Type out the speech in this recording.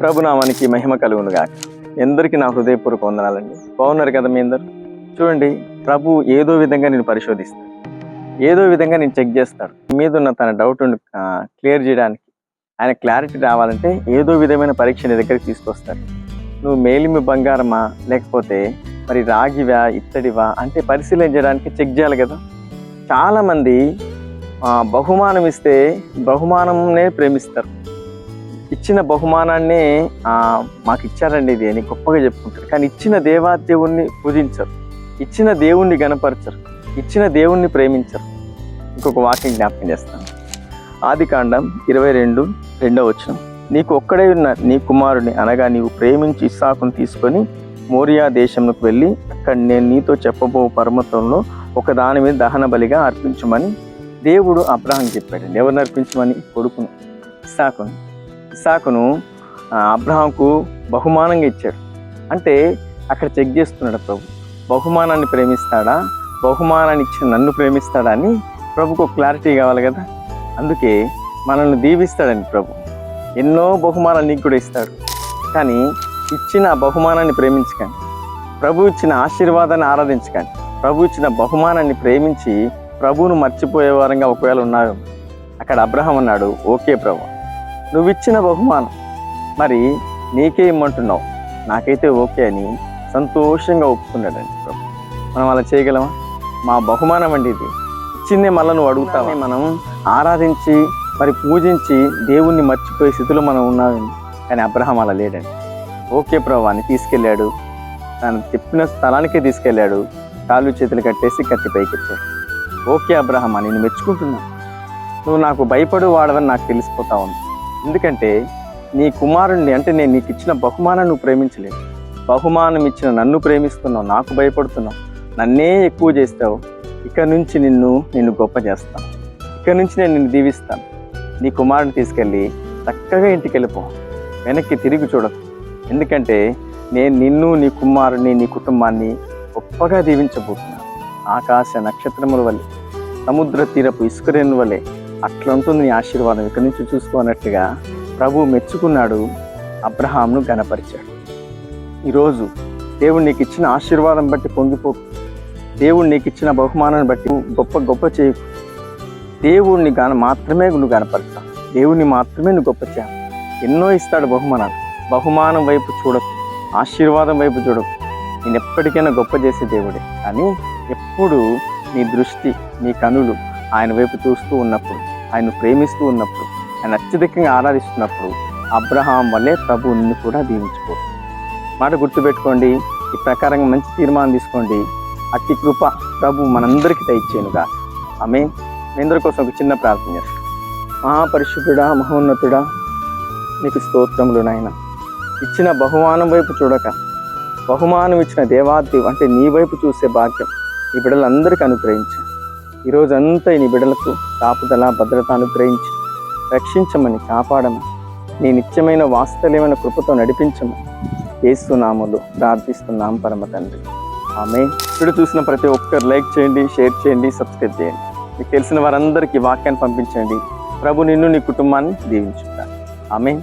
ప్రభునామానికి మహిమ కలుగును గాక ఎందరికీ నా హృదయపూర్వక వందనాలండి. బాగున్నారు కదా మీ అందరు? చూడండి ప్రభు ఏదో విధంగా నేను పరిశోధిస్తాను ఏదో విధంగా నేను చెక్ చేస్తాడు. మీద ఉన్న తన డౌట్ క్లియర్ చేయడానికి ఆయన క్లారిటీ రావాలంటే ఏదో విధమైన పరీక్ష నీ దగ్గరికి తీసుకొస్తాడు. నువ్వు మేలిమి బంగారమా? లేకపోతే మరి రాగివా? ఇత్తడివా? అంటే పరిశీలన చేయడానికి చెక్ చేయాలి కదా. చాలామంది బహుమానం ఇస్తే బహుమానంనే ప్రేమిస్తారు. ఇచ్చిన బహుమానాన్ని మాకు ఇచ్చారండి ఇది అని గొప్పగా చెప్పుకుంటారు. కానీ ఇచ్చిన దేవాదేవుణ్ణి పూజించరు. ఇచ్చిన దేవుణ్ణి గణపరచరు. ఇచ్చిన దేవుణ్ణి ప్రేమించరు. ఇంకొక వాక్యం జ్ఞాపకం చేస్తాను. ఆది కాండం ఇరవై రెండు రెండవ వచ్చిన నీకు ఒక్కడే ఉన్న నీ కుమారుని అనగా నీవు ప్రేమించి ఇస్సాకును తీసుకొని మోరియా దేశంలోకి వెళ్ళి అక్కడ నేను నీతో చెప్పబో పర్వతంలో ఒక దాని మీద దహన బలిగా అర్పించమని దేవుడు అబ్రహాం చెప్పాడు ఎవరిని అర్పించమని? కొడుకును ఇస్సాకును. ఇస్సాకును అబ్రహాంకు బహుమానంగా ఇచ్చాడు. అంటే అక్కడ చెక్ చేస్తున్నాడు ప్రభు. బహుమానాన్ని ప్రేమిస్తాడా? బహుమానాన్ని ఇచ్చిన నన్ను ప్రేమిస్తాడా అని ప్రభుకు ఒక క్లారిటీ కావాలి కదా? అందుకే మనల్ని దీవిస్తాడండి ప్రభు. ఎన్నో బహుమానాలు నీకు కూడా ఇస్తాడు. కానీ ఇచ్చిన బహుమానాన్ని ప్రేమించకండి. ప్రభు ఇచ్చిన ఆశీర్వాదాన్ని ఆరాధించకండి. ప్రభు ఇచ్చిన బహుమానాన్ని ప్రేమించి ప్రభువును మర్చిపోయే వారంగా ఒకవేళ ఉన్నారు అక్కడ అబ్రహం అన్నాడు ఓకే ప్రభు. నువ్వు ఇచ్చిన బహుమానం. మరి నీకే ఇమ్మంటున్నావు. నాకైతే ఓకే అని సంతోషంగా ఒప్పుకున్నాడండి ప్రభు. మనం అలా చేయగలమా? మా బహుమానం అండి ఇది. ఇచ్చిందే మళ్ళీ నువ్వు అడుగుతావా? మనం ఆరాధించి మరి పూజించి దేవుణ్ణి మర్చిపోయే స్థితిలో మనం ఉన్నామండి. కానీ అబ్రహం అలా లేడండి. ఓకే ప్రభు అని తీసుకెళ్ళాడు. తను చెప్పిన స్థలానికే తీసుకెళ్ళాడు. కాళ్ళు చేతులు కట్టేసి కత్తి పైకెత్తాడు ఓకే అబ్రహం నేను మెచ్చుకుంటున్నా. నువ్వు నాకు భయపడు వాడవని నాకు తెలిసిపోతా ఉంది. ఎందుకంటే నీ కుమారుణ్ణి అంటే నేను నీకు ఇచ్చిన బహుమానం నువ్వు ప్రేమించలేదు బహుమానం ఇచ్చిన నన్ను ప్రేమిస్తున్నావు నాకు భయపడుతున్నావు నన్నే ఎక్కువ చేస్తావు. ఇక నుంచి నిన్ను నిన్ను గొప్ప చేస్తాను. ఇక నుంచి నేను నిన్ను దీవిస్తాను. నీ కుమారుని తీసుకెళ్ళి చక్కగా ఇంటికి వెళ్ళిపో. వెనక్కి తిరిగి చూడకు. ఎందుకంటే నేను నిన్ను నీ కుమారుని నీ కుటుంబాన్ని గొప్పగా దీవించబోతున్నాను. ఆకాశ నక్షత్రముల వల్లే సముద్ర తీరపు ఇసుకరేణు వలె అట్లా ఉంటుంది నీ ఆశీర్వాదం. ఇక్కడి నుంచి చూసుకోనట్టుగా ప్రభు మెచ్చుకున్నాడు అబ్రహాంను గనపరిచాడు ఈరోజు దేవుడు నీకు ఇచ్చిన ఆశీర్వాదం బట్టి పొంగిపోకు దేవుడు నీకు ఇచ్చిన బహుమానాన్ని బట్టి గొప్ప గొప్ప చేయకు దేవుణ్ణి గాన మాత్రమే నువ్వు గనపరుస్తావు దేవుణ్ణి మాత్రమే నువ్వు గొప్ప చేయాలి. ఎన్నో ఇస్తాడు బహుమానాలు. బహుమానం వైపు చూడకు ఆశీర్వాదం వైపు చూడకు. నేను ఎప్పటికైనా గొప్ప చేసే దేవుడే. కానీ ఎప్పుడు నీ దృష్టి నీ కనులు ఆయన వైపు చూస్తూ ఉన్నప్పుడు ఆయన ప్రేమిస్తూ ఉన్నప్పుడు ఆయన అత్యధికంగా ఆరాధిస్తున్నప్పుడు అబ్రహాం వల్లే ప్రభు నిన్ను కూడా దీవించుకో. మాట గుర్తుపెట్టుకోండి ఈ ప్రకారంగా మంచి తీర్మానం తీసుకోండి. అతి కృప ప్రభు మనందరికీ దయచేయనుగా. ఆమె మీ అందరి కోసం ఒక చిన్న ప్రార్థన చేస్తాను మహాపరిశుద్ధుడా మహోన్నతుడా నీకు స్తోత్రములు నాయన. ఇచ్చిన బహుమానం వైపు చూడక బహుమానం ఇచ్చిన దేవాదేవి అంటే నీ వైపు చూసే భాగ్యం ఈ బిడ్డలందరికీ అనుగ్రహించాను ఈరోజు అంతా నీ బిడ్డలకు కాపుదల భద్రత అనుగ్రహించి. రక్షించమని కాపాడమని నీ నిత్యమైన వాస్తవ్యమైన కృపతో నడిపించమని ఏసునాములు ప్రార్థిస్తున్నాం పరమ తండ్రి. ఆమె ఇప్పుడు చూసిన ప్రతి ఒక్కరు లైక్ చేయండి షేర్ చేయండి సబ్స్క్రైబ్ చేయండి. మీకు తెలిసిన వారందరికీ వాక్యాన్ని పంపించండి. ప్రభు నిన్ను నీ కుటుంబాన్ని దీవించుకుంటాను ఆమె